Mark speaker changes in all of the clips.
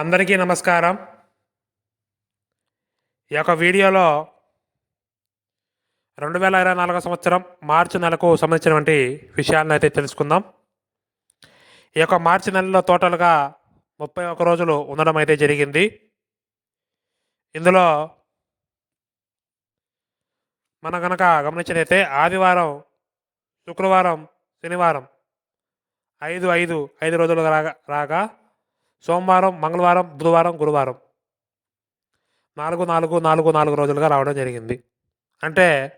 Speaker 1: అందరికీ నమస్కారం. ఈ యొక్క వీడియోలో రెండు వేల ఇరవై నాలుగో సంవత్సరం మార్చి నెలకు సంబంధించినటువంటి విషయాలను అయితే తెలుసుకుందాం. ఈ యొక్క మార్చి నెలలో టోటల్గా ముప్పై ఒక్క రోజులు ఉండడం అయితే జరిగింది. ఇందులో మనం కనుక గమనించినైతే ఆదివారం శుక్రవారం శనివారం ఐదు ఐదు ఐదు రోజులు రాగా రాగా సోమవారం మంగళవారం బుధవారం గురువారం. నాలుగు నాలుగు నాలుగు నాలుగు రోజులుగా రావడం జరిగింది. అంటే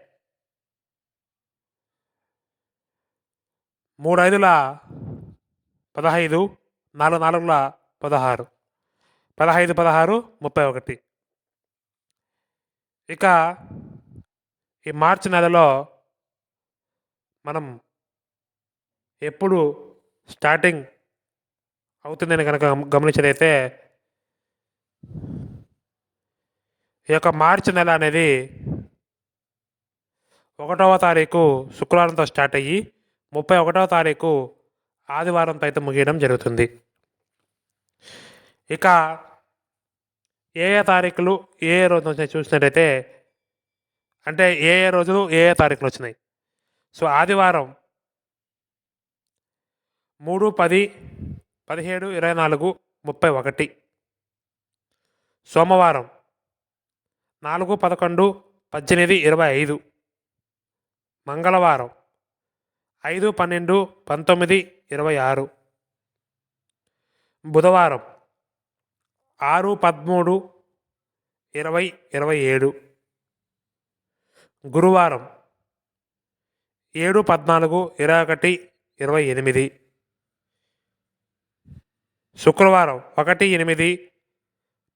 Speaker 1: మూడు ఐదుల పదహైదు నాలుగు నాలుగుల పదహారు. పదహైదు పదహారు ముప్పై ఒకటి. ఇక ఈ మార్చి నెలలో మనం ఎప్పుడు స్టార్టింగ్ అవుతుందని కనుక గమనించదైతే ఈ యొక్క మార్చి నెల అనేది ఒకటవ తారీఖు శుక్రవారంతో స్టార్ట్ అయ్యి ముప్పై ఒకటవ తారీఖు ఆదివారంతో అయితే ముగియడం జరుగుతుంది. ఇక ఏ ఏ తారీఖులు ఏ ఏ రోజు వచ్చినాయి చూసినట్టయితే అంటే ఏ ఏ రోజులు ఏ ఏ తారీఖులు వచ్చినాయి. సో ఆదివారం మూడు పది పదిహేడు ఇరవై నాలుగు ముప్పై ఒకటి. సోమవారం నాలుగు పదకొండు పద్దెనిమిది ఇరవై ఐదు. మంగళవారం ఐదు పన్నెండు పంతొమ్మిది ఇరవై ఆరు. బుధవారం ఆరు పదమూడు ఇరవై ఇరవై ఏడు. గురువారం ఏడు పద్నాలుగు ఇరవై ఒకటి ఇరవై ఎనిమిది. శుక్రవారం ఒకటి ఎనిమిది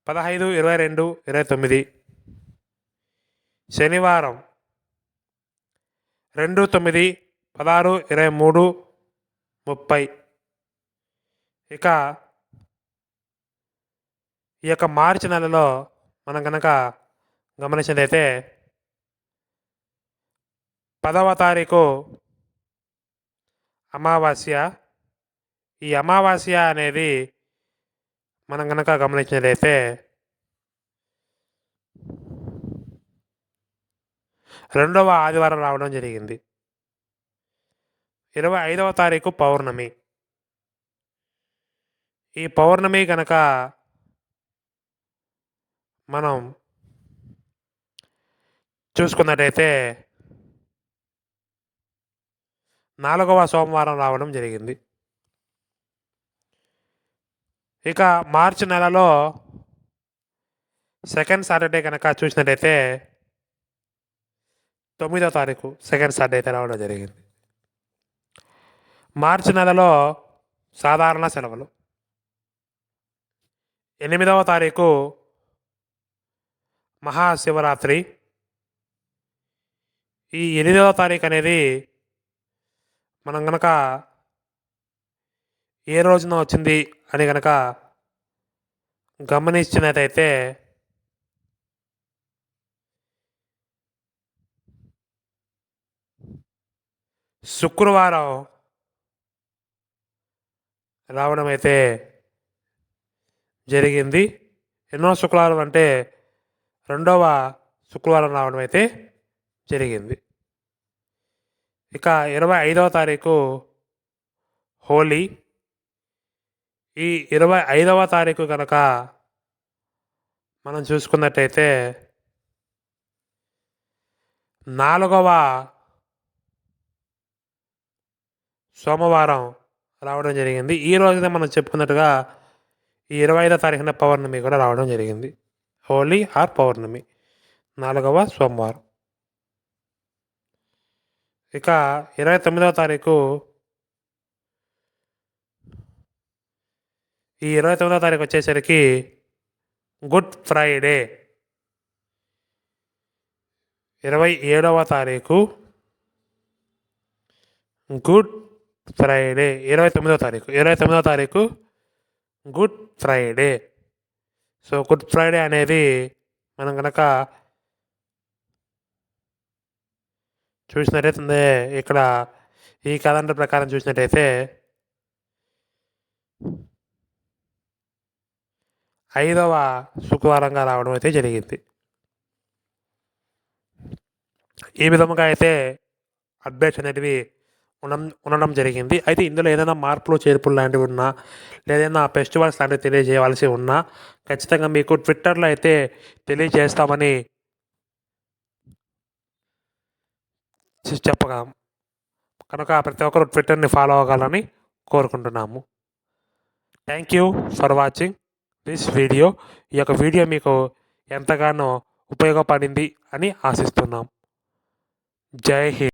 Speaker 1: పదహైదు ఇరవై రెండు ఇరవై తొమ్మిది. శనివారం రెండు తొమ్మిది పదహారు ఇరవై మూడు ముప్పై. ఇక ఈ యొక్క మార్చి నెలలో మనం కనుక గమనించినదైతే పదవ తారీఖు అమావాస్య ఈ అమావాస్య అనేది మనం కనుక గమనించినదైతే రెండవ ఆదివారం రావడం జరిగింది. ఇరవై ఐదవ తారీఖు పౌర్ణమి. ఈ పౌర్ణమి కనుక మనం చూసుకున్నట్టయితే నాలుగవ సోమవారం రావడం జరిగింది. ఇక మార్చి నెలలో సెకండ్ సాటర్డే కనుక చూసినట్టయితే తొమ్మిదో తారీఖు సెకండ్ సాటర్డే అయితే రావడం జరిగింది. మార్చి నెలలో సాధారణ సెలవులు. ఎనిమిదవ తారీఖు మహాశివరాత్రి. ఈ ఎనిమిదవ తారీఖు అనేది మనం కనుక ఏ రోజున వచ్చింది అని గనక గమనించినట్టయితే శుక్రవారం రావడం అయితే జరిగింది. ఎన్నో శుక్రవారం అంటే రెండవ శుక్రవారం రావడం అయితే జరిగింది. ఇక ఇరవై ఐదవ తారీఖు హోలీ. ఈ ఇరవై ఐదవ తారీఖు కనుక మనం చూసుకున్నట్టయితే నాలుగవ సోమవారం రావడం జరిగింది. ఈ రోజునే మనం చెప్పుకున్నట్టుగా ఈ ఇరవై ఐదో తారీఖున పౌర్ణమి కూడా రావడం జరిగింది. హోలీ ఆర్ పౌర్ణమి నాలుగవ సోమవారం. ఇక ఇరవై తొమ్మిదవ తారీఖు ఈ ఇరవై తొమ్మిదవ తారీఖు వచ్చేసరికి గుడ్ ఫ్రైడే. ఇరవై ఏడవ తారీఖు గుడ్ ఫ్రైడే. ఇరవై తొమ్మిదవ తారీఖు. ఇరవై తొమ్మిదవ తారీఖు good Friday. So good Friday అనేది మనం కనుక చూసినట్టయితే ఇక్కడ ఈ క్యాలెండర్ ప్రకారం చూసినట్టయితే ఐదవ శుక్రవారంగా రావడం అయితే జరిగింది. ఈ విధముగా అయితే అప్డేట్స్ అనేటివి ఉండడం ఉండడం జరిగింది. అయితే ఇందులో ఏదైనా మార్పులు చేర్పులు లాంటివి ఉన్నా లేదైనా ఫెస్టివల్స్ లాంటివి తెలియజేయవలసి ఉన్నా ఖచ్చితంగా మీకు ట్విట్టర్లో అయితే తెలియజేస్తామని చెప్పగలం. కనుక ప్రతి ఒక్కరు ట్విట్టర్ని ఫాలో అవ్వాలని కోరుకుంటున్నాము. Thank you for watching. This video ఈ యొక్క వీడియో మీకు ఎంతగానో ఉపయోగపడింది అని ఆశిస్తున్నాం. జై హింద్.